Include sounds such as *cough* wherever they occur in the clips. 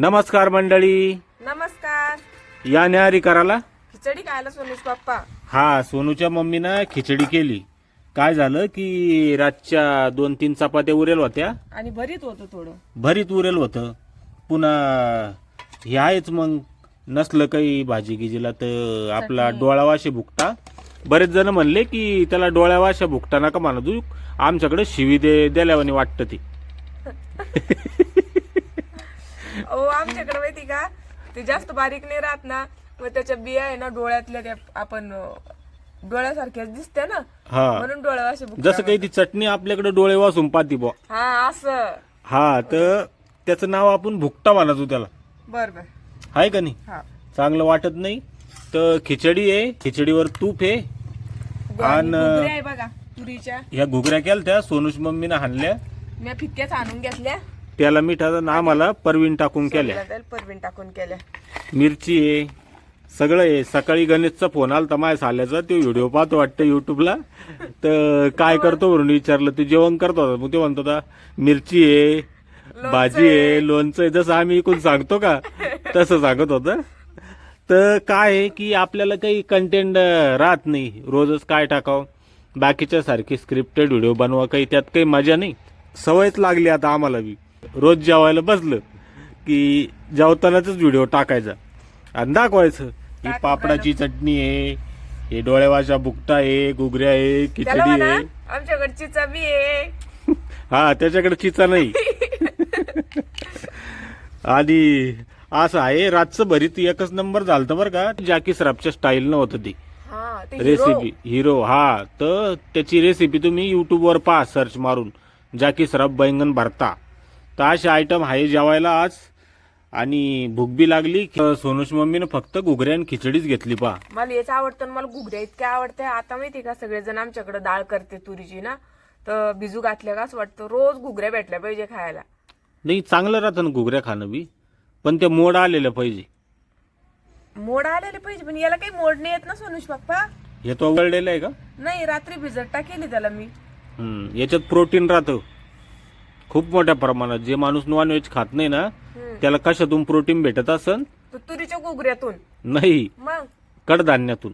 नमस्कार मंडळी. नमस्कार. या न्याहारी कराला खिचडी खायला सोनुष पप्पा. हा सोनूच्या मम्मीनं खिचडी केली. काय झालं की रातच्या दोन तीन चपात्या उरेल होत्या. आणि भरीत होतं थोडं. भरीत उरेल होतं. पुन्हा हे आहेच मग. नसलं काही भाजी गिजीला तर आपला डोळावाशे भुकटा. बरेच जण म्हणले की त्याला डोळ्यावाशा भुकटा नका म्हणा. तू आमच्याकडे शिवी दे द्याल्यावानी वाटतं ती. *laughs* ओ आमच्याकडे माहिती का? ते जास्त बारीक नाही राहत ना. मग त्याच्या बिया आहे ना डोळ्यातल्या त्या आपण डोळ्यासारख्याच दिसते ना. हा. म्हणून डोळ्या असे जसं काही ती चटणी आपल्याकडे डोळे वाचून पाती बुवा. हा असं. हा तर त्याचं नाव आपण भुकटा म्हणायचो त्याला. बर बर. आहे का नाही? हा. चांगलं वाटत नाही. तर खिचडी आहे. खिचडीवर तूप आहे. आणि आणि- घुगऱ्या आहे बघा तुरीच्या. ह्या घुगऱ्या केल्या त्या सोनूश मम्मीनं हाणल्या. मी फिक्क्याच आणून घेतल्या. त्याला मिठाचा ना आम्हाला परवीन टाकून केल्या. परवीन टाकून केल्या. मिरची आहे सगळं आहे. सकाळी गणेशचा फोन आला तर माझ्या साल्याचा तो व्हिडिओ पाहतो वाटतं युट्यूबला तर काय करतो म्हणून विचारलं ते जेवण करतो होता. मग ते म्हणतो होता मिरची आहे भाजी आहे लोणचं आहे. जसं आम्ही इकून सांगतो का तसं सांगत होतं. तर काय आहे की आपल्याला काही कंटेंट राहत नाही. रोजच काय टाकावं? बाकीच्या सारखी स्क्रिप्टेड व्हिडिओ बनवा काही त्यात काही मजा नाही. सवयच लागली आता आम्हाला बी. रोज जेवायला बसलं की जेवतानाच व्हिडिओ टाकायचा. आणि दाखवायचं ही पापडाची चटणी आहे हे डोळ्यावाशा बुकटा आहे गुगऱ्या आहे त्याला खिचडी म्हणा आहे. आमच्याकडची चवी आहे. *laughs* हा त्याच्याकडे चिचा नाही. *laughs* आणि असं आहे रातचं भरीत एकच नंबर झालतं बरं का जॅकी स्टाईल न होतं ती. हा ते. रेसिपी हिरो हा तर त्याची रेसिपी तुम्ही युट्यूबवर पहा सर्च मारून. जाकी सराफ बैंगन भरता. तर असे आयटम आहे जेवायला आज. आणि भूक बी लागली सोनूश मम्मीनं फक्त घुगऱ्या आणि खिचडीच घेतली पहा. मला हेच आवडतं आणि मला घुगऱ्या इतक्या आवडते आता माहिती का सगळेजण आमच्याकडे डाळ करते तुरीची ना. तर बिजू घातल्या का असं वाटतं रोज घुगऱ्या भेटल्या पाहिजे खायला. नाही चांगलं राहतं ना घुगऱ्या खाणं बी. पण ते मोड आलेलं पाहिजे. मोड आलेले पाहिजे पण याला काही मोड नाही येत ना सोनुष पप्पा. हे तो आहे का? नाही रात्री भिजत टाकेली त्याला मी. हम्म, याच्यात प्रोटीन राहतं. खूप मोठ्या प्रमाणात. जे माणूस नॉनव्हेज खात नाही ना. त्याला कशातून प्रोटीन भेटत असन? तर तुरीच्या घुगऱ्यातून. नाही. मग? कडधान्यातून.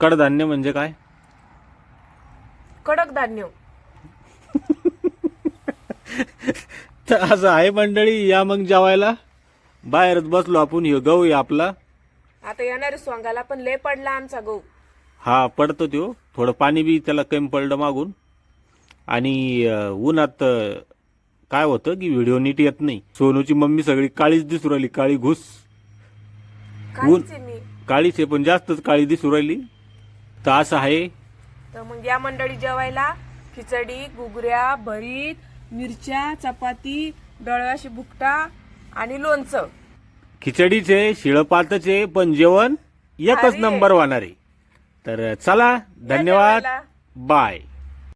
कडधान्य म्हणजे काय? कडक धान्य. *laughs* तर असं आहे मंडळी या मग जेवायला. बाहेरच बसलो आपण ह्यो गहू आहे आपला. आता येणारे सोंगाला पण लय पडला आमचा गहू. हा पडतो त्यो. थोडं पाणी बी त्याला कमी पडलं मागून. आणि उन्हात काय होतं की व्हिडिओ नीट येत नाही. सोनूची मम्मी सगळी काळीच दिसू राहिली काळी घुस. मी. काळीच आहे पण जास्तच काळी दिसू राहिली. तर असं आहे. तर मग या मंडळी जेवायला खिचडी घुगऱ्या भरीत मिरच्या चपाती डळवाशी बुकटा आणि लोणचं. खिचडीचे शिळपातचे पण जेवण एकच. नंबर होणार आहे. तर चला धन्यवाद. बाय.